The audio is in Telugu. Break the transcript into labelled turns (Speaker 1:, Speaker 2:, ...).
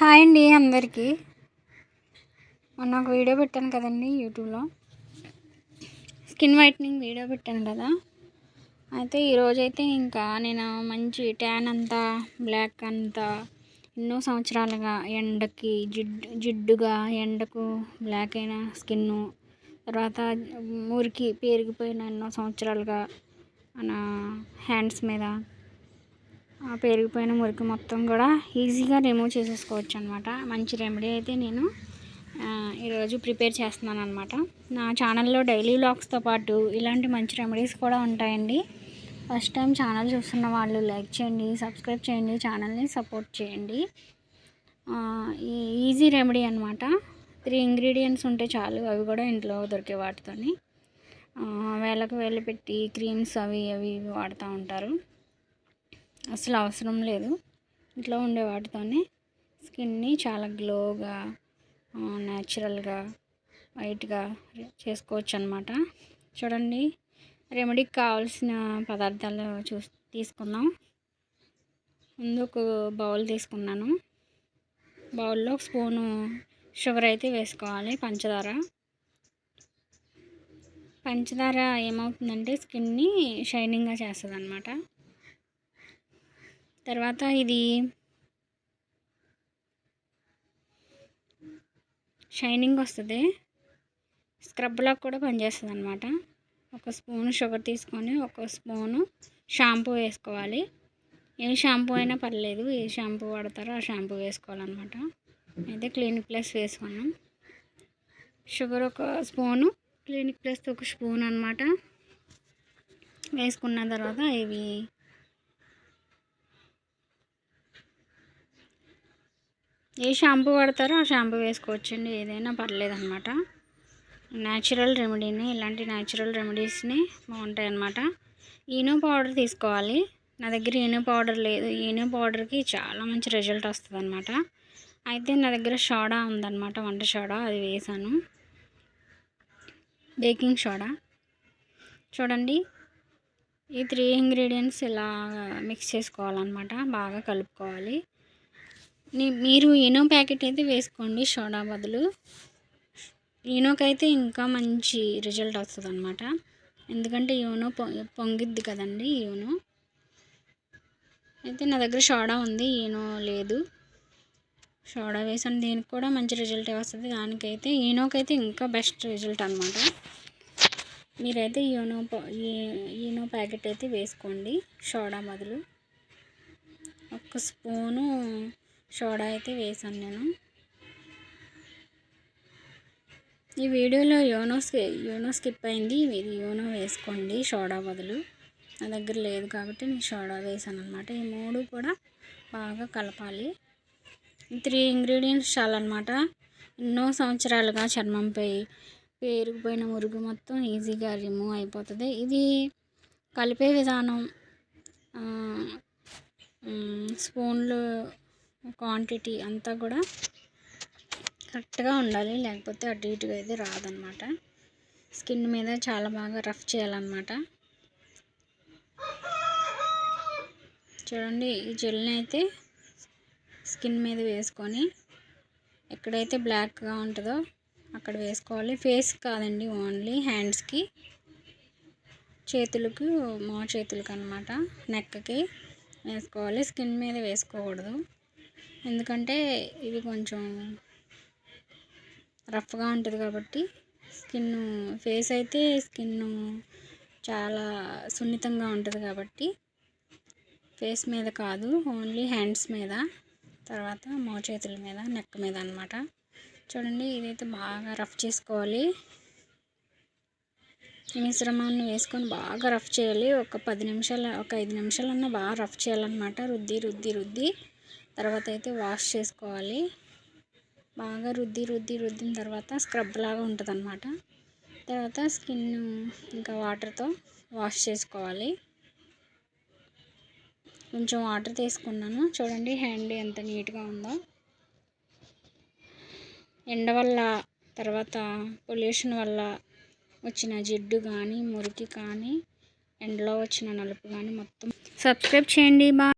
Speaker 1: హాయ్ అండి అందరికీ. మొన్న ఒక వీడియో పెట్టాను కదండి యూట్యూబ్లో. స్కిన్ వైట్నింగ్ వీడియో పెట్టాను కదా. అయితే ఈరోజైతే ఇంకా నేను మంచి ట్యాన్ అంతా బ్లాక్ అంతా ఎన్నో సంవత్సరాలుగా ఎండకి జిడ్డు జిడ్డుగా ఎండకు బ్లాక్ అయిన స్కిన్ను తర్వాత మురికి పేరుకుపోయిన ఎన్నో సంవత్సరాలుగా మన హ్యాండ్స్ మీద పెరిగిపోయిన మురికి మొత్తం కూడా ఈజీగా రిమూవ్ చేసేసుకోవచ్చు అనమాట మంచి రెమెడీ అయితే నేను ఈరోజు ప్రిపేర్ చేస్తున్నాను అనమాట నా ఛానల్లో డైలీ వ్లాగ్స్తో పాటు ఇలాంటి మంచి రెమెడీస్ కూడా ఉంటాయండి. ఫస్ట్ టైం ఛానల్ చూస్తున్న వాళ్ళు లైక్ చేయండి సబ్స్క్రైబ్ చేయండి ఛానల్ని సపోర్ట్ చేయండి. ఈజీ రెమెడీ అనమాట త్రీ ఇంగ్రీడియంట్స్ ఉంటే చాలు అవి కూడా ఇంట్లో దొరికే వాటితోని. వేలకు వేలు పెట్టి క్రీమ్స్ అవి అవి వాడుతూ ఉంటారు. అసలు అవసరం లేదు. ఇంట్లో ఉండే వాటితోనే స్కిన్ని చాలా గ్లోగా న్యాచురల్గా వైట్గా చేసుకోవచ్చు అనమాట చూడండి రెమెడీకి కావాల్సిన పదార్థాలు చూ తీసుకుందాం. ముందు ఒక బౌల్ తీసుకున్నాను. బౌల్లో ఒక స్పూను షుగర్ అయితే వేసుకోవాలి పంచదార. పంచదార ఏమవుతుందంటే స్కిన్ని షైనింగ్గా చేస్తుంది అనమాట తర్వాత ఇది షైనింగ్ వస్తుంది. స్క్రబ్లా కూడా పనిచేస్తుంది అనమాట ఒక స్పూన్ షుగర్ తీసుకొని ఒక స్పూను షాంపూ వేసుకోవాలి. ఏ షాంపూ అయినా పర్లేదు ఏ షాంపూ వాడతారో ఆ షాంపూ వేసుకోవాలన్నమాట. అయితే క్లినిక్ ప్లస్ వేసుకున్నాం. షుగర్ ఒక స్పూను క్లినిక్ ప్లస్ ఒక స్పూన్ అనమాట వేసుకున్న తర్వాత ఇవి ఏ షాంపూ వాడతారో ఆ షాంపూ వేసుకోవచ్చండి. ఏదైనా పర్లేదనమాట న్యాచురల్ రెమెడీని ఇలాంటి న్యాచురల్ రెమెడీస్ని బాగుంటాయి అన్నమాట ఈనో పౌడర్ తీసుకోవాలి. నా దగ్గర ఈనో పౌడర్ లేదు. ఈనో పౌడర్కి చాలా మంచి రిజల్ట్ వస్తుంది అనమాట అయితే నా దగ్గర సోడా ఉందన్నమాట. వంట సోడా అది వేసాను. బేకింగ్ సోడా చూడండి. ఈ త్రీ ఇంగ్రీడియంట్స్ ఇలా మిక్స్ చేసుకోవాలన్నమాట. బాగా కలుపుకోవాలి. మీరు ఈనో ప్యాకెట్ అయితే వేసుకోండి సోడా బదులు. ఈనోకైతే ఇంకా మంచి రిజల్ట్ వస్తుంది అనమాట ఎందుకంటే యూనో పొంగిద్ది కదండి యూనో అయితే నా దగ్గర సోడా ఉంది ఈనో లేదు. సోడా వేసాను దీనికి కూడా మంచి రిజల్ట్ వస్తుంది. దానికైతే ఈనోకైతే ఇంకా బెస్ట్ రిజల్ట్ అనమాట మీరైతే ఈనో ఈనో ప్యాకెట్ అయితే వేసుకోండి సోడా బదులు. ఒక స్పూను సోడా అయితే వేసాను నేను. ఈ వీడియోలో యోనో యోనో స్కిప్ అయింది. మీరు యోనో వేసుకోండి సోడా బదులు. నా దగ్గర లేదు కాబట్టి నేను సోడా వేసాను అనమాట ఈ మూడు కూడా బాగా కలపాలి. త్రీ ఇంగ్రీడియంట్స్ చాలన్నమాట. ఎన్నో సంవత్సరాలుగా చర్మంపై పేరుకుపోయిన మురుగు మొత్తం ఈజీగా రిమూవ్ అయిపోతుంది. ఇది కలిపే విధానం స్పూన్లు క్వాంటిటీ అంతా కూడా కరెక్ట్గా ఉండాలి. లేకపోతే అటు ఇటుగా అయితే రాదనమాట స్కిన్ మీద చాలా బాగా రఫ్ చేయాలన్నమాట. చూడండి ఈ జెల్ని అయితే స్కిన్ మీద వేసుకొని ఎక్కడైతే బ్లాక్గా ఉంటుందో అక్కడ వేసుకోవాలి. ఫేస్ కాదండి ఓన్లీ హ్యాండ్స్కి చేతులకు మా చేతులకు అనమాట నెక్కకి వేసుకోవాలి. స్కిన్ మీద వేసుకోకూడదు. ఎందుకంటే ఇది కొంచెం రఫ్గా ఉంటుంది కాబట్టి స్కిన్ ఫేస్ అయితే స్కిన్ చాలా సున్నితంగా ఉంటుంది కాబట్టి ఫేస్ మీద కాదు ఓన్లీ హ్యాండ్స్ మీద తర్వాత మోచేతుల మీద నెక్ మీద అనమాట చూడండి ఇదైతే బాగా రఫ్ చేసుకోవాలి. ఈ మిశ్రమాన్ని వేసుకొని బాగా రఫ్ చేయాలి. ఒక పది నిమిషాలు ఒక ఐదు నిమిషాలన్నా బాగా రఫ్ చేయాలన్నమాట. రుద్ది రుద్ది రుద్ది. తర్వాత అయితే వాష్ చేసుకోవాలి. బాగా రుద్ది రుద్ది రుద్దిన తర్వాత స్క్రబ్ లాగా ఉంటుంది అనమాట తర్వాత స్కిన్ ఇంకా వాటర్తో వాష్ చేసుకోవాలి. కొంచెం వాటర్ తీసుకున్నాను. చూడండి హ్యాండ్ ఎంత నీట్గా ఉందో. ఎండ వల్ల తర్వాత పొల్యూషన్ వల్ల వచ్చిన జిడ్డు కానీ మురికి కానీ ఎండలో వచ్చిన నలుపు కానీ మొత్తం. సబ్స్క్రైబ్ చేయండి. బా